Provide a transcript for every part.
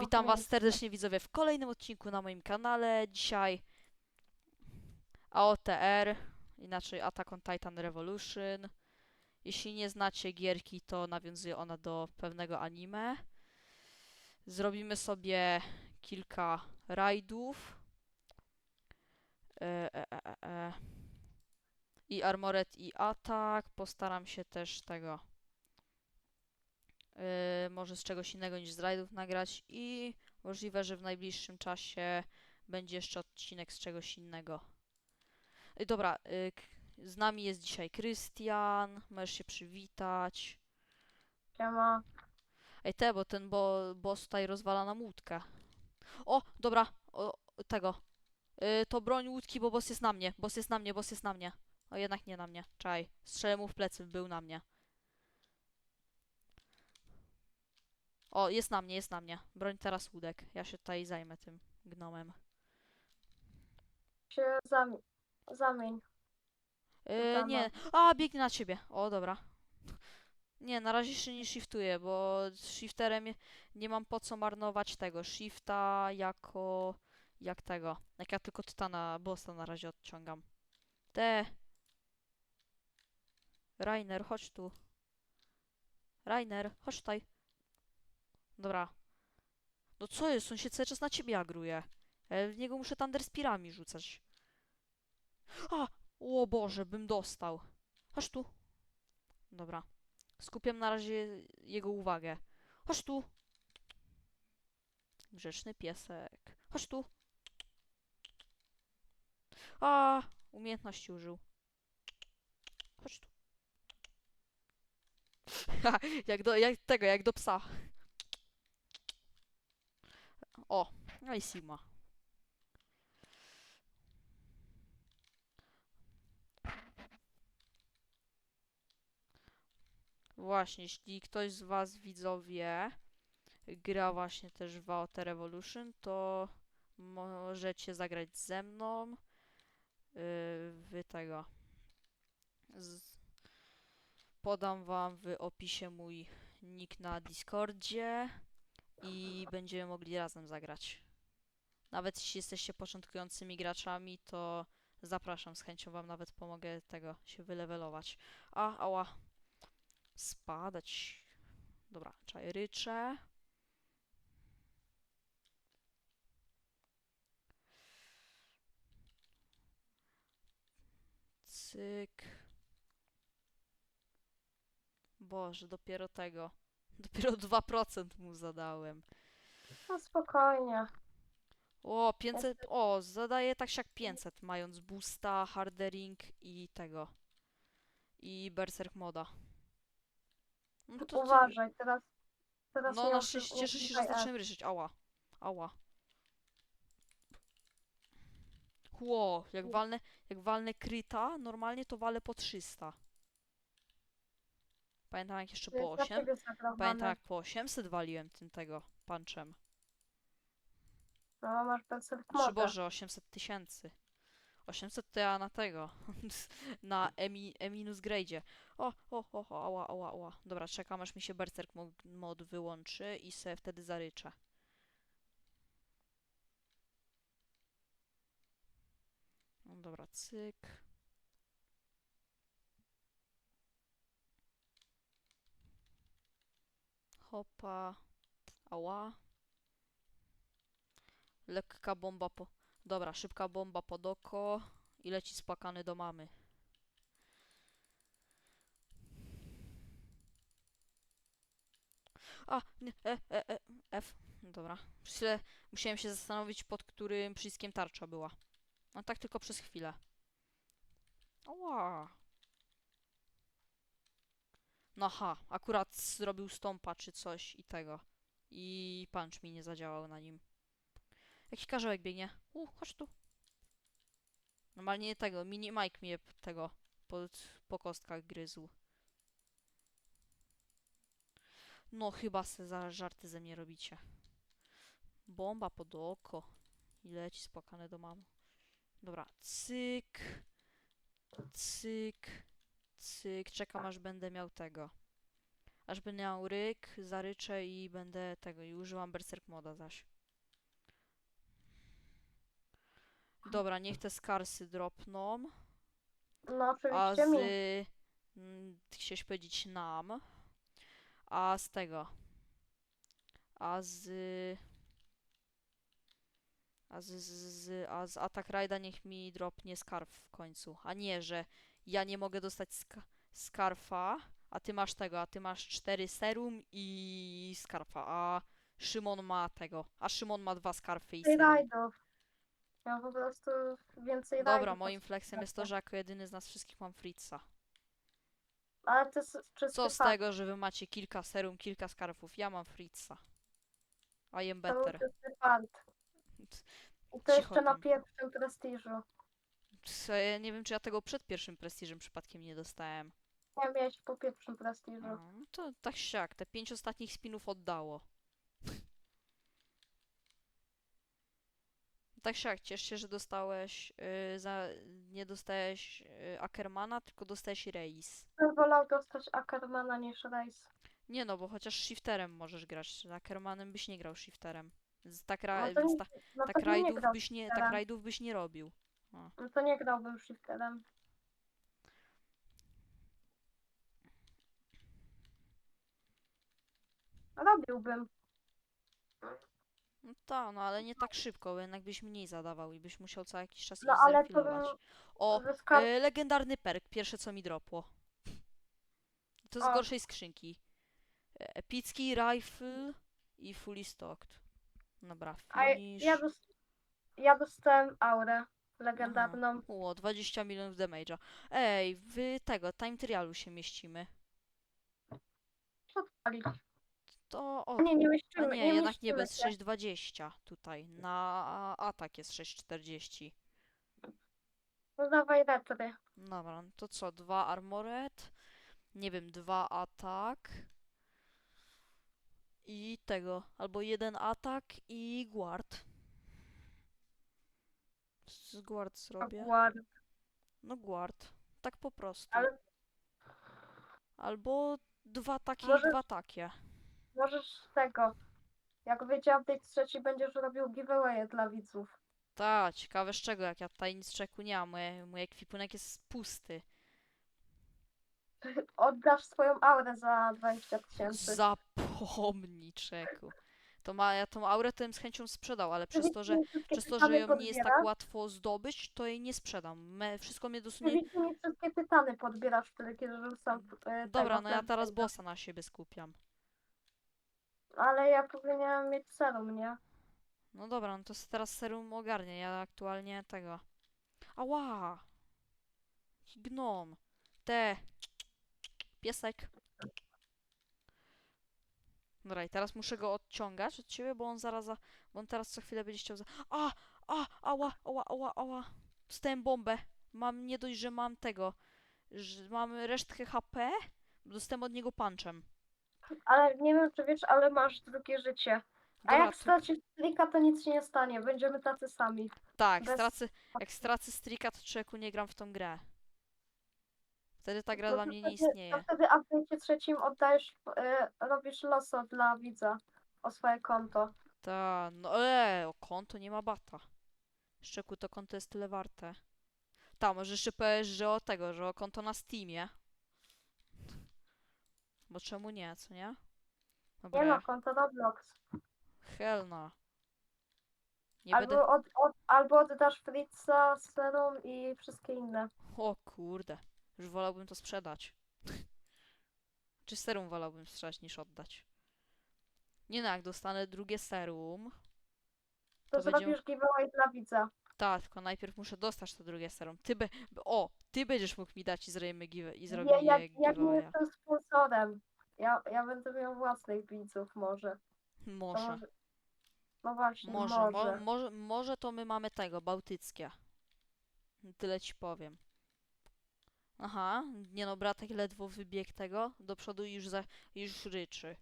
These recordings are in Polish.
Witam Was serdecznie widzowie w kolejnym odcinku na moim kanale. Dzisiaj AOTR, inaczej Attack on Titan Revolution. Jeśli nie znacie gierki, to nawiązuje ona do pewnego anime. Zrobimy sobie kilka rajdów. E, e, e, e, e. I Armored i Attack. Postaram się też tego Yy, może z czegoś innego niż z rajdów nagrać i możliwe, że w najbliższym czasie będzie jeszcze odcinek z czegoś innego. Yy, dobra, yy, z nami jest dzisiaj Krystian, możesz się przywitać. Siema. Ej, te, bo ten bo, boss tutaj rozwala nam łódkę. O, dobra, o, tego. Yy, to broń łódki, bo boss jest na mnie, boss jest na mnie, boss jest na mnie. O, jednak nie na mnie, czaj. Strzelę mu w plecy, był na mnie. O, jest na mnie, jest na mnie. Broń teraz łódek. Ja się tutaj zajmę tym gnomem. Się zami zamień. Yy, Dobra. nie. A, biegnie na ciebie. O, dobra. Nie, na razie jeszcze nie shiftuję, bo z shifterem je- nie mam po co marnować tego. Shifta jako... jak tego. Jak ja tylko tytana bossa na razie odciągam. Te. Rainer, chodź tu. Rainer, chodź tutaj. Dobra. No co jest? On się cały czas na ciebie agruje. Ja w niego muszę Thunderspirami rzucać. A! O Boże, bym dostał. Chodź tu. Dobra. Skupiam na razie jego uwagę. Chodź tu. Grzeczny piesek. Chodź tu. A, umiejętności użył. Chodź tu. Jak do, jak tego, jak do psa. O, no i Sigma. Właśnie, jeśli ktoś z Was widzowie gra właśnie też w AOT Revolution, to możecie zagrać ze mną. Yy, tego. Z... Podam Wam w opisie mój nick na Discordzie i będziemy mogli razem zagrać. Nawet jeśli jesteście początkującymi graczami, to zapraszam, z chęcią Wam nawet pomogę tego się wylewelować. A, ała. Spadać. Dobra, czaj ryczę. Cyk. Boże, dopiero tego. Dopiero 2% mu zadałem. No spokojnie. O, 500. O, zadaje tak jak 500, mając boosta, hardering i tego. I berserk moda. No to Uważaj, teraz. teraz No, nie na mam- szczęście cieszę się, że F. zacząłem ryczyć. Ała. Ała. Ło, jak walnę, jak walnę kryta, normalnie to walę po 300. Pamiętam jak jeszcze po jest 8. dlatego zagrożone. Pamiętam jak po 800 waliłem tym tego punczem. No, masz berserk Czy moda. Boże, 800 tysięcy. 800 to ja na tego. na emi, eminus grade'zie. O, o, o, o, ała, ała, ała. Dobra, czekam aż mi się berserk mod, mod wyłączy i se wtedy zaryczę. No dobra, cyk. Hopa. Ała. Lekka bomba po... Dobra, szybka bomba pod oko i leci spłakany do mamy. A, nie, e, e, e, F. Dobra. Musiałem się zastanowić, pod którym przyciskiem tarcza była. No tak tylko przez chwilę. Oła. No ha, akurat zrobił stąpa czy coś i tego. I punch mi nie zadziałał na nim. Jaki karzełek biegnie? U, chodź tu. Normalnie tego, mini Mike mnie tego pod, po kostkach gryzł. No chyba se za żarty ze mnie robicie. Bomba pod oko. I leci spłakane do mamy. Dobra, cyk. Cyk. Cyk. Czekam aż będę miał tego. Aż będę miał ryk, zaryczę i będę tego, i używam berserk moda zaś. Dobra, niech te skarsy dropną. No A oczywiście z... mi. mm, Chciałeś powiedzieć nam. A z tego. A z... A z, z, z, a z Attack Rida niech mi dropnie skarf w końcu. A nie, że ja nie mogę dostać sk skarfa, a ty masz tego, a ty masz cztery serum i skarfa, a Szymon ma tego. A Szymon ma dwa skarfy i serum. rajdów. Ja po prostu więcej Dobra, rajdów. moim flexem jest to, że jako jedyny z nas wszystkich mam Fritza. Ale to jest Co z fakt. tego, że wy macie kilka serum, kilka skarfów? Ja mam Fritza. I am To był better. czysty fakt. I to Cicho jeszcze na tam. pierwszym prestiżu. Nie wiem, czy ja tego przed pierwszym prestiżem przypadkiem nie dostałem. Ja miałeś po pierwszym prestiżu. No, no to tak siak, te pięć ostatnich spinów oddało. Tak siak, ciesz się, że dostałeś, y, za, nie dostałeś y, Ackermana, tylko dostałeś Reis. Bym wolał dostać Ackermana niż Race. Nie no, bo chociaż shifterem możesz grać, z Ackermanem byś nie grał shifterem. Z tak, ra, No to, ta, no tak to bym nie rajdów grał byś nie, shifterem. tak rajdów byś nie robił. No to nie grałbym shifterem. Robiłbym. No tak, no ale nie tak szybko, bo jednak byś mniej zadawał i byś musiał co jakiś czas No ale to bym. O, zyskał. e, legendarny perk, pierwsze co mi dropło. To z O. gorszej skrzynki. E, Epicki rifle i fully stocked. Dobra, A ja- finish. ja, dos ja dostałem aurę legendarną. O, 20 milionów damage'a. Ej, w tego, time trialu się mieścimy. Co odpalić? To o, Nie, nie a mieścimy, nie, nie jednak nie mieścimy bez się. 6,20 tutaj. Na atak jest 6,40. No dawaj retry. Dobra, no to co? Dwa armored, nie wiem, dwa atak i tego, albo jeden atak i guard. Z guard zrobię. Guard. No guard, tak po prostu. Ale Albo dwa takie i dwa takie. możesz z tego. Jak wyjdzie update trzeci, będziesz robił giveawaye dla widzów. Ta, ciekawe z czego, jak ja tutaj nic czeku nie mam, mój, mój ekwipunek jest pusty. Oddasz swoją aurę za 20 tysięcy. Zapomnij czeku. To ma, ja tą aurę to bym z chęcią sprzedał, ale przez to, że Przez to, że ją nie jest tak łatwo zdobyć, to jej nie sprzedam. Me, wszystko mnie dosłownie... Przywitnij mi wszystkie tytany podbierasz wtedy, kiedy rzucam e, Dobra, tego no ja teraz bossa na siebie skupiam. Ale ja powinienem mieć serum, nie? No dobra, no to teraz serum ogarnię. Ja aktualnie tego... Ała! Gnom. Te. Piesek. Dobra, i teraz muszę go odciągać od ciebie, bo on zaraz za... Bo on teraz co chwilę będzie chciał za... A! A! Ała! Ała! Ała! Ała! Dostałem bombę. Mam nie dość, że mam tego... Że mam resztkę HP, dostałem od niego punczem. Ale nie wiem, czy wiesz, ale masz drugie życie. A Dobra, jak to- stracisz klika, to nic się nie stanie. Będziemy tacy sami. Tak, Bez- stracę, jak stracę strika, to człowieku nie gram w tą grę. Wtedy ta gra To dla mnie nie wtedy- istnieje. To wtedy w trzecim oddajesz, e, robisz loso dla widza o swoje konto. Ta, no eee, o konto nie ma bata. Szczeku, to konto jest tyle warte. Ta, może jeszcze powiesz, że o tego, że o konto na Steamie. Bo czemu nie, co nie? Dobra, Nie no, ja- konto Roblox. hell no. Nie będę... Albo, od, od, albo oddasz Fritza, serum i wszystkie inne. O kurde, już wolałbym to sprzedać. Czy serum wolałbym sprzedać niż oddać? Nie no, jak dostanę drugie serum, To, To zrobisz giveaway dla widza. tak, tylko najpierw muszę dostać to drugie serum. Ty be... O, ty będziesz mógł mi dać i zrobimy give... i zrobimy Ja, ja, ja nie jestem sponsorem. Ja, ja będę miał własnych widzów może. Może, może. No właśnie, może, może. mo, może, może to my mamy tego, bałtyckie. Tyle ci powiem. Aha, nie no, bratek ledwo wybiegł tego do przodu i już, za, już ryczy.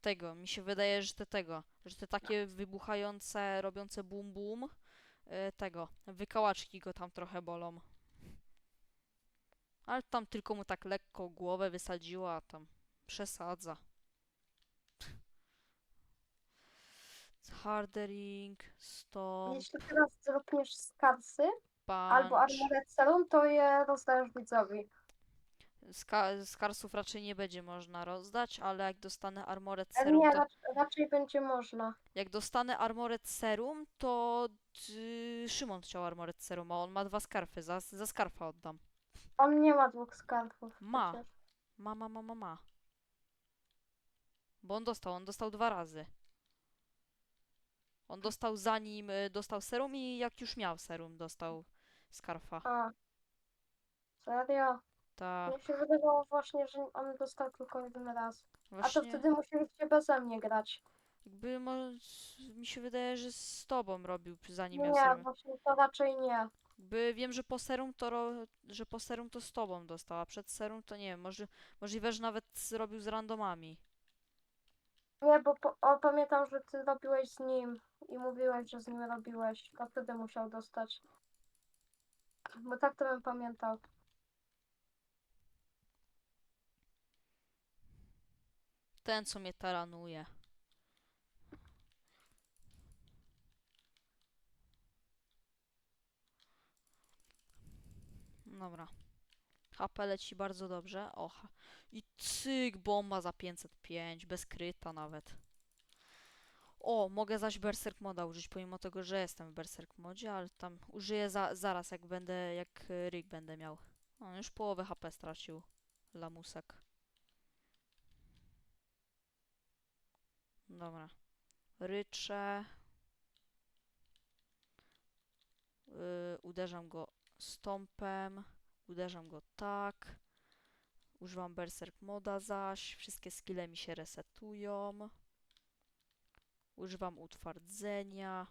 Tego, mi się wydaje, że te tego, że te takie wybuchające, robiące bum bum, e, tego, wykałaczki go tam trochę bolą. Ale tam tylko mu tak lekko głowę wysadziła, a tam Przesadza. Hardering, Stomp, Jeśli teraz dropniesz albo Punch. armored serum, to je rozdajesz widzowi. Ska skarsów raczej nie będzie można rozdać, ale jak dostanę Armored E, Serum, Nie, to, raczej, raczej będzie można. jak dostanę Armored Serum, to y, Szymon chciał Armored Serum, a on ma dwa skarfy, za, za skarfa oddam. On nie ma dwóch skarfów. Ma. przecież. Ma, ma, ma, ma, ma. Bo on dostał, on dostał dwa razy. On dostał zanim y, dostał serum i jak już miał serum, dostał skarfa. A. Serio? Tak, Mi się wydawało właśnie, że on dostał tylko jeden raz. A to właśnie. wtedy musieliście beze mnie grać. Jakby mo- mi się wydaje, że z tobą robił zanim Nie, miał serum. właśnie to raczej nie. By wiem, że po serum to ro, że po serum to z tobą dostał, a przed serum to nie wiem, może, możliwe, że nawet zrobił z randomami. Nie, bo po, o, pamiętam, że ty robiłeś z nim i mówiłeś, że z nim robiłeś. To wtedy musiał dostać. Bo tak to bym pamiętał. Ten, co mnie taranuje. Dobra. HP leci bardzo dobrze. Oha. I cyk, bomba za 505, bez kryta nawet. O, mogę zaś Berserk moda użyć, pomimo tego, że jestem w Berserk modzie, ale tam użyję za, zaraz, jak będę, jak Rick będę miał. On już połowę HP stracił. Lamusek. Dobra. Ryczę. Yy, uderzam go stompem. Uderzam go tak. Używam berserk moda zaś. Wszystkie skille mi się resetują. Używam utwardzenia.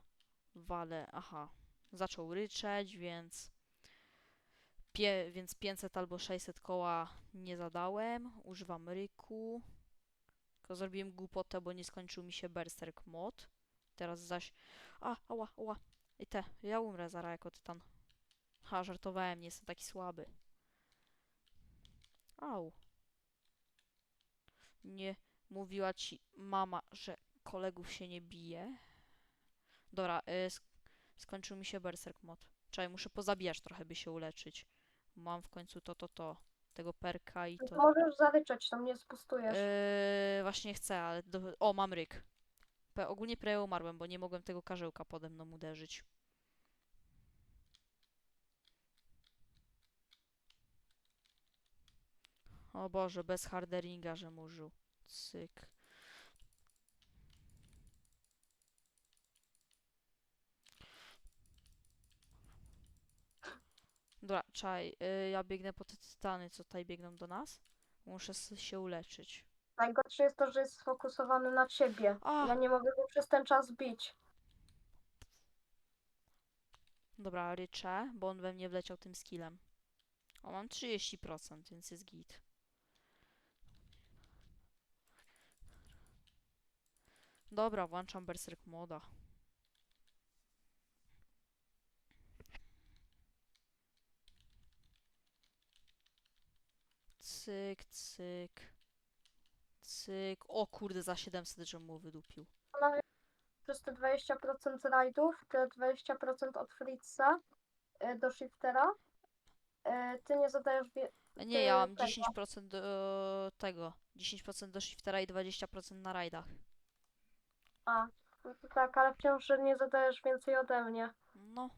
Walę. Aha. Zaczął ryczeć, więc. Pie, więc 500 albo 600 koła nie zadałem. Używam ryku. Tylko zrobiłem głupotę, bo nie skończył mi się berserk mod. Teraz zaś... A, ała, ała. I te, ja umrę zaraz jako tytan. Ha, żartowałem, nie jestem taki słaby. Au. Nie mówiła ci mama, że kolegów się nie bije. Dobra, y, sk skończył mi się berserk mod. Czekaj, muszę pozabijać trochę, by się uleczyć. Mam w końcu to, to, to. Tego perka i to. Możesz zaryczeć, tam nie spustujesz. Yy, właśnie chcę, ale. Do... O, mam ryk. Pe- ogólnie prawie umarłem, bo nie mogłem tego karzełka pode mną uderzyć. O Boże, bez harderinga, że użył. Cyk. Dobra, czaj, yy, ja biegnę po te tytany, co tutaj biegną do nas. Muszę s- się uleczyć. Najgorsze jest to, że jest sfokusowany na ciebie. A! Ja nie mogę go przez ten czas bić. Dobra, ryczę, bo on we mnie wleciał tym skillem. O, mam 30%, więc jest git. Dobra, włączam Berserk moda. Cyk, cyk. Cyk. O kurde, za 700 żem mu wydupił. Przez te 20% rajdów, te 20% od Fritza y, do Shiftera, y, ty nie zadajesz wie- E, Nie, ja mam tego. 10% do tego. 10% do shiftera i 20% na rajdach. A, no to tak, ale wciąż że nie zadajesz więcej ode mnie. No.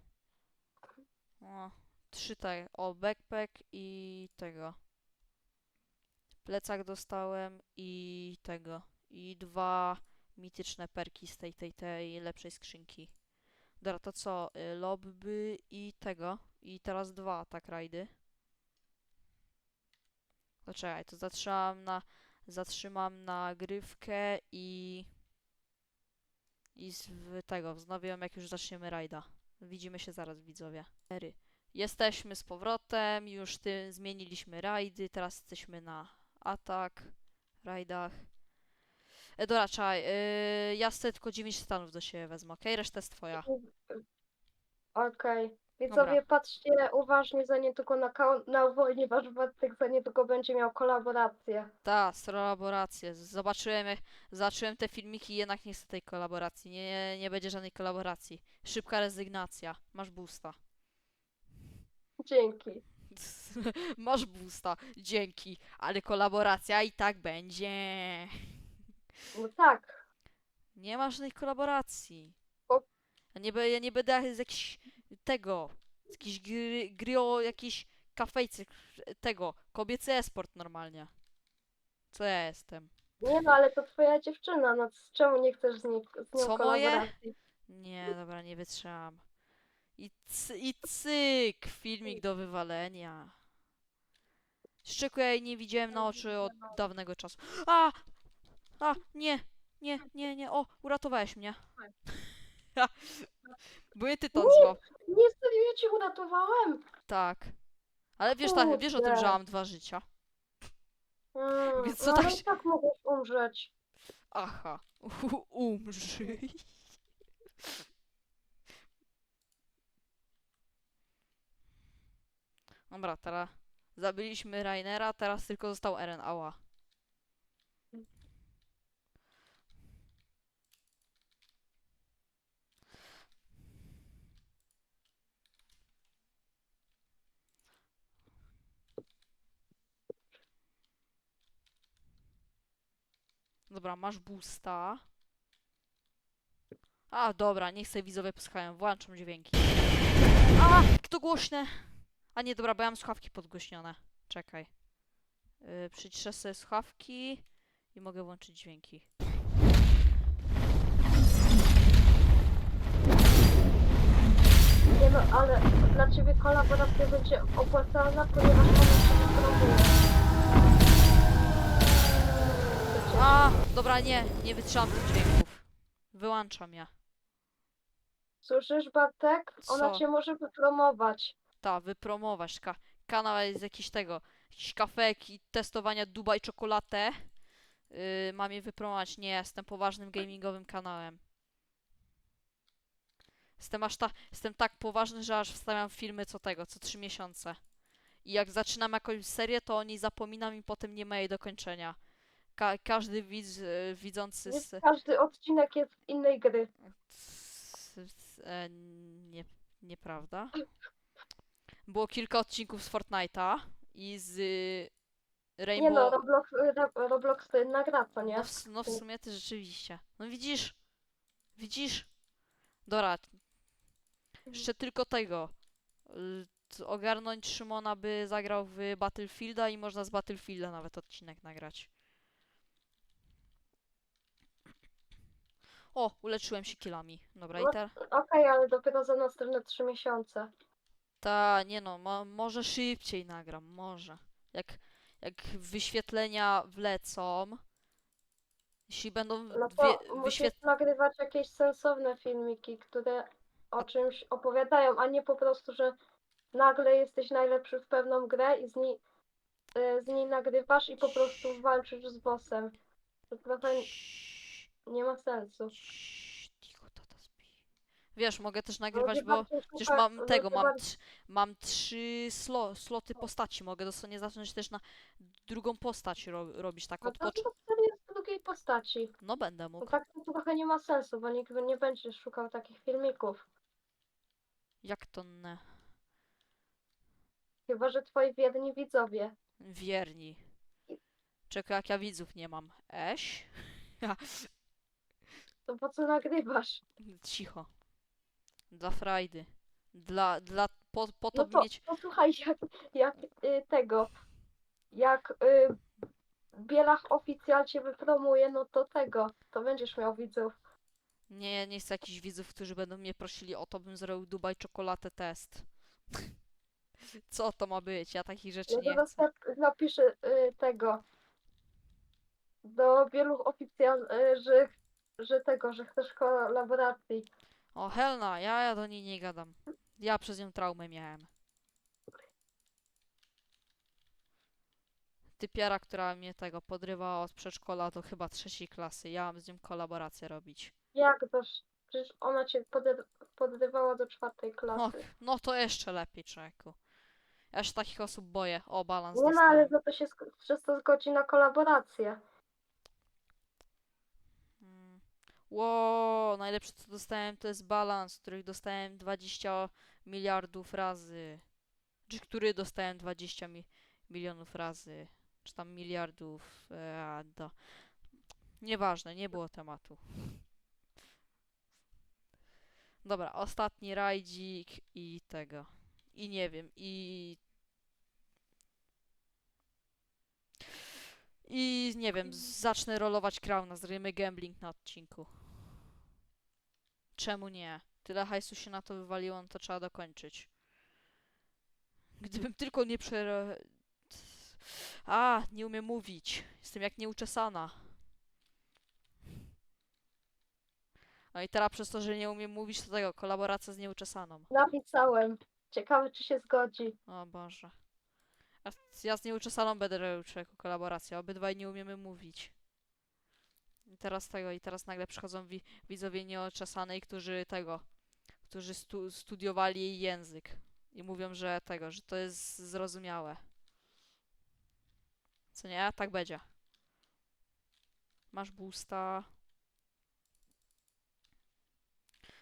O, trzy te. O, backpack i tego. Plecak dostałem i tego. I dwa mityczne perki z tej, tej, tej lepszej skrzynki. Dobra, to co? Y, Lobby i tego. I teraz dwa atak rajdy. Poczekaj, to zatrzymam na... Zatrzymam nagrywkę i... I z tego, wznowiłem jak już zaczniemy rajda. Widzimy się zaraz, widzowie. Jesteśmy z powrotem, już ty zmieniliśmy rajdy, teraz jesteśmy na atak, rajdach. E, dobra, czekaj, yy, ja sobie tylko 9 stanów do siebie wezmę, okej? Reszta jest twoja. Okej. Widzowie, Dobra. patrzcie uważnie za niedługo na kanał, ponieważ Bartek za niedługo będzie miał kolaborację. Ta, kolaborację. Zobaczyłem, jak- zobaczyłem te filmiki i jednak nie chcę tej kolaboracji. Nie, nie będzie żadnej kolaboracji. Szybka rezygnacja. Masz boosta. Dzięki. Masz boosta. Dzięki. Ale kolaboracja i tak będzie. No tak. Nie ma żadnej kolaboracji. O. Ja nie, be- ja nie będę z jakiś tego. Z jakiejś gry, gry o jakiejś kafejce. Tego. Kobiecy esport normalnie. Co ja jestem? Nie no, ale to twoja dziewczyna, no z czemu nie chcesz z, nie, z nią Co moje? kolaboracji? Nie, dobra, nie wytrzymam. I, cy, I cyk! Filmik do wywalenia. Szczeku ja jej nie widziałem na oczy od dawnego czasu. A! A! Nie! Nie, nie, nie. O! Uratowałeś mnie. Bo nie ty to złap. Nie, serio, ja cię uratowałem. Tak. Ale wiesz, tak, wiesz o tym, że mam dwa życia. Mm, Więc co no, tak ale się- tak mogłeś umrzeć. Aha. U, umrzyj. Dobra, teraz zabiliśmy Rainera, teraz tylko został Eren. Ała. Dobra, masz boosta. A, dobra, niech sobie widzowie posłuchają. Włączam dźwięki. A, to głośne. A nie, dobra, bo ja mam słuchawki podgłośnione. Czekaj. Yy, przyciszę sobie słuchawki i mogę włączyć dźwięki. Nie no, ale dla ciebie kolaboracja będzie opłacalna, ponieważ ona się. A, dobra, nie, nie wytrzymam tych dźwięków. Wyłączam je. Słyszysz, Bartek? Ona Co? cię może wypromować. Ta, wypromować. Ka kanał jest jakiś tego, jakiś kafek i testowania Dubai czekolatę. Yy, mam je wypromować. Nie, jestem poważnym gamingowym kanałem. Jestem aż ta, jestem tak poważny, że aż wstawiam filmy co tego, co trzy miesiące. I jak zaczynam jakąś serię, to o niej zapominam i potem nie ma jej dokończenia. Ka każdy widz, yy, widzący z, Każdy odcinek jest z innej gry. z, z, e, nie, nieprawda. Było kilka odcinków z Fortnite'a i z y, Nie Rainbow. no, Roblox, Ro- Roblox to jedna gra, co nie? No w, s- no w sumie ty rzeczywiście. No widzisz? Widzisz? Dobra. Jeszcze tylko tego. t- Ogarnąć Szymona, by zagrał w Battlefielda i można z Battlefielda nawet odcinek nagrać. O, uleczyłem się kilami. Dobra, i No. teraz. Okej, ale dopiero za następne trzy miesiące. Ta, nie no, mo może szybciej nagram, może. Jak, jak wyświetlenia wlecą, jeśli będą No to musisz wyświet... nagrywać jakieś sensowne filmiki, które o czymś opowiadają, a nie po prostu, że nagle jesteś najlepszy w pewną grę i z niej, y, z niej nagrywasz i po prostu walczysz z bossem. To trochę nie ma sensu. Wiesz, mogę też nagrywać, Ludzie bo przecież mam tego, ludzie mam, bardziej- trz mam trzy slo sloty postaci, mogę dosłownie zacząć też na drugą postać ro robić tak No od początku. drugiej postaci. No będę No mógł. tak to trochę nie ma sensu, bo nikt nie będzie szukał takich filmików. Jak to ne? Chyba, że twoi wierni widzowie. Wierni. Czekaj, jak ja widzów nie mam. Eś? To po co nagrywasz? Cicho. Dla frajdy. Dla, dla, po, po to, No by to, mieć... to słuchaj, jak, jak y, tego, jak y, Bielach oficjal cię wypromuje, no to tego, to będziesz miał widzów. Nie, nie chcę jakichś widzów, którzy będą mnie prosili o to, bym zrobił Dubaj czekoladę test. Co to ma być? Ja takich rzeczy Ja nie chcę. nap- napiszę y, tego do Bieluch oficjal, y, że, że tego, że chcesz kolaboracji. O, Helna, ja, ja do niej nie gadam. Ja przez nią traumę miałem. Typiara, która mnie tego podrywała od przedszkola do chyba trzeciej klasy. Ja mam z nią kolaborację robić. Jak to? Przecież ona cię podrywała do czwartej No, klasy. no to jeszcze lepiej, człowieku. Ja się takich osób boję. O, balans Nie no, dostałem. ale za to się sk- przez to zgodzi na kolaborację. Mm. Ło, najlepsze co dostałem to jest balans, których dostałem 20 miliardów razy. Czy który dostałem 20 mi milionów razy. Czy tam miliardów. E, do. Nieważne, nie było tematu. Dobra, ostatni rajdzik i tego. I nie wiem, i... I nie wiem, zacznę rolować Crowna, zrobimy gambling na odcinku. Czemu nie? Tyle hajsu się na to wywaliło, no to trzeba dokończyć. Gdybym tylko nie prze... A, nie umiem mówić. Jestem jak nieuczesana. No i teraz przez to, że nie umiem mówić, to tego, kolaboracja z nieuczesaną. Napisałem. Ciekawe, czy się zgodzi. O Boże. A ja z nieuczesaną będę robił człowieku kolaborację. Obydwaj nie umiemy mówić. Teraz tego, i teraz nagle przychodzą wi widzowie nieoczesanej, którzy tego, którzy stu studiowali jej język. I mówią, że tego, że to jest zrozumiałe. Co nie? Tak będzie. Masz boosta.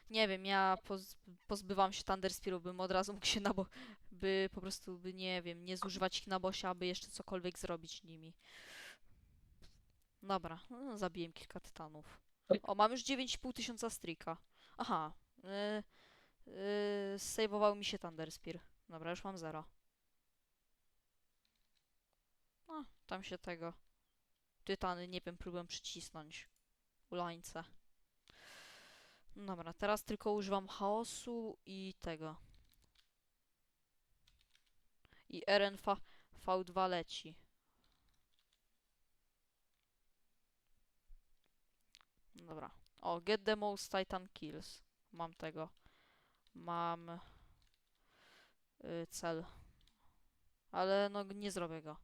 Nie wiem, ja poz pozbywam się Thunder Spearów, bym od razu mógł się na by po prostu, by nie wiem, nie zużywać ich na bosie, aby jeszcze cokolwiek zrobić nimi. Dobra, no, zabiłem kilka tytanów. O, mam już 9,5 tysiąca strika. Aha, yy, yy, sejwował mi się Thunder Spear. Dobra, już mam zero. No, tam się tego. Tytany, nie wiem, próbuję przycisnąć. Ulańce. Dobra, teraz tylko używam chaosu i tego. I RN V2 leci. Dobra. O, get the most titan kills. Mam tego. Mam y, cel. Ale no nie zrobię go.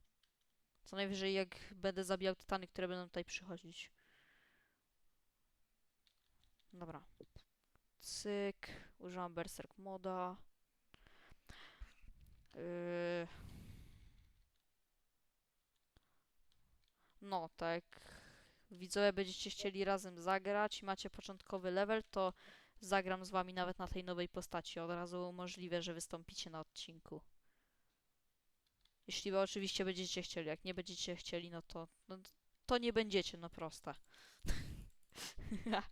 Co najwyżej jak będę zabijał tytany, które będą tutaj przychodzić. Dobra. Cyk. Używam berserk moda. Yy. No, tak. Widzowie będziecie chcieli razem zagrać i macie początkowy level, to zagram z wami nawet na tej nowej postaci. Od razu możliwe, że wystąpicie na odcinku. Jeśli wy oczywiście będziecie chcieli. Jak nie będziecie chcieli, no to, no, to nie będziecie, no proste.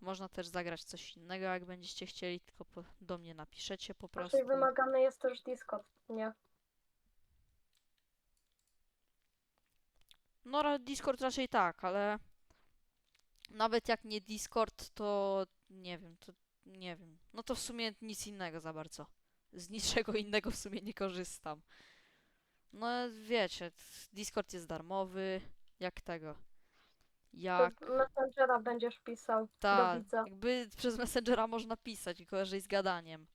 Można też zagrać coś innego, jak będziecie chcieli, tylko po, do mnie napiszecie po prostu. Raczej wymagany jest też Discord, nie? No, Discord raczej tak, ale nawet jak nie Discord, to nie wiem, to nie wiem. No to w sumie nic innego za bardzo. Z niczego innego w sumie nie korzystam. No wiecie, Discord jest darmowy, jak tego. Jak Messengera będziesz pisał do ta, widza. jakby przez Messengera można pisać, gorzej z gadaniem.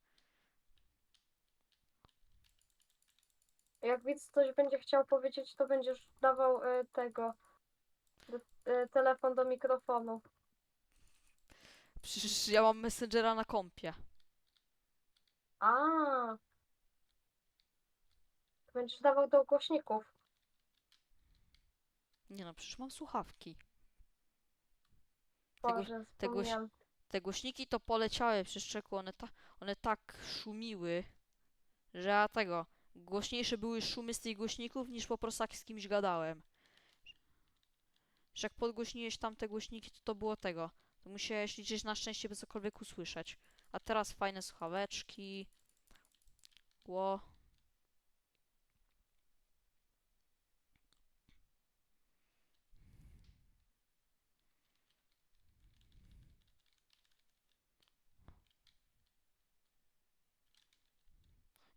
Jak widz coś będzie chciał powiedzieć, to będziesz dawał e, tego e, telefon do mikrofonu. Przecież ja mam Messengera na kompie. A. Będziesz dawał do głośników. Nie no, przecież mam słuchawki. Tego- Boże, tego się-. Te głośniki to poleciały przez czeku, one, ta, one tak szumiły, że ja tego, głośniejsze były szumy z tych głośników niż po prostu jak z kimś gadałem. Że jak podgłośniłeś tamte głośniki, to to było tego. To musiałeś liczyć na szczęście, by cokolwiek usłyszeć. A teraz fajne słuchaweczki. Ło.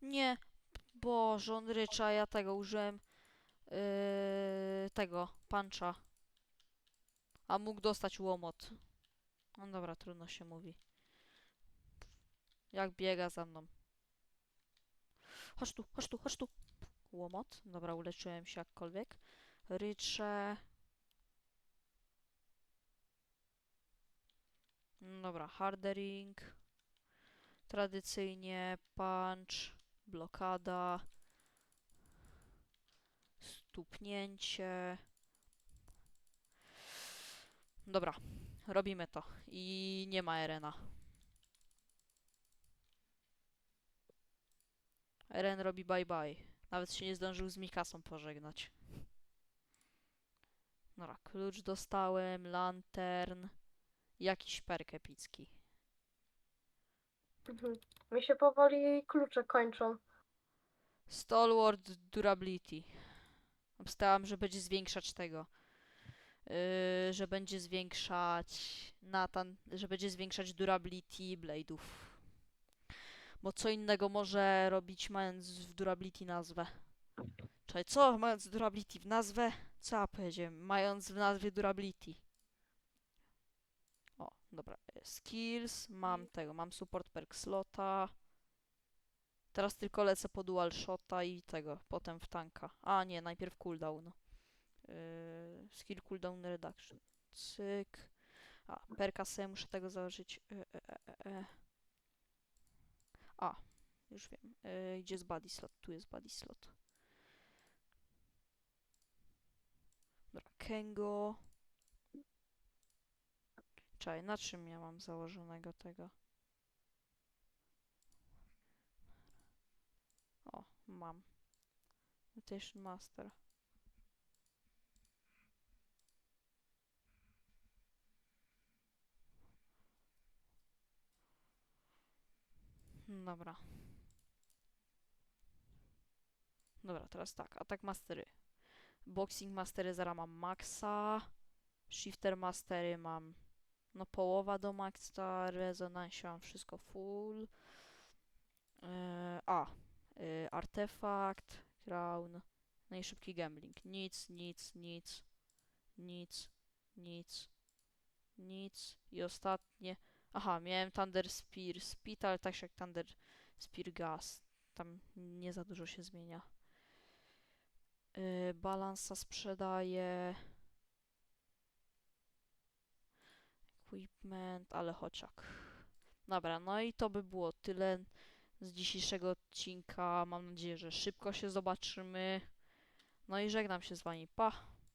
Nie. Boże, on rycza, ja tego użyłem. Yy, tego, puncha. A mógł dostać łomot. No dobra, trudno się mówi. Jak biega za mną. Chodź tu, chodź tu, chodź tu. Łomot. Dobra, uleczyłem się jakkolwiek. Rycze. No Dobra, hardering. Tradycyjnie punch, blokada, stuknięcie. Dobra, robimy to. I nie ma Erena. Eren robi bye bye. Nawet się nie zdążył z Mikasą pożegnać. Dobra, klucz dostałem, lantern, jakiś perk epicki. Mhm. Mi się powoli klucze kończą. Stalwart Durability. Obstałam, że będzie zwiększać tego. Yy, że będzie zwiększać Nathan, że będzie zwiększać durability blade'ów. Bo co innego może robić mając w durability nazwę. Czekaj, co? Mając durability w nazwę? Co ja powiedziałem? Mając w nazwie durability. O, dobra. e, Skills, mam tego, mam support perk slota. Teraz tylko lecę po dual shota i tego, potem w tanka. A nie, najpierw cooldown. Yy, skill cooldown reduction. Cyk. A, perka sobie muszę tego założyć. E, e. A, już wiem. Yy, gdzie jest body slot? Tu jest body slot. Dobra, Kengo. Czekaj, na czym ja mam założonego tego? O, mam. Mutation Master. Dobra. Dobra, teraz tak. Atak Mastery. Boxing Mastery zara mam maxa. Shifter Mastery mam no połowa do maxa. Rezonansie mam wszystko full. Yy, a. Yy, artefakt. Crown. No i szybki gambling. Nic, nic, nic. Nic, nic. Nic. I ostatnie. Aha, miałem Thunder Spear Speed, ale tak jak Thunder Spear Gas. Tam nie za dużo się zmienia. Yy, balansa sprzedaje. Equipment, ale chociak. Dobra, no i to by było tyle z dzisiejszego odcinka. Mam nadzieję, że szybko się zobaczymy. No i żegnam się z wami. Pa!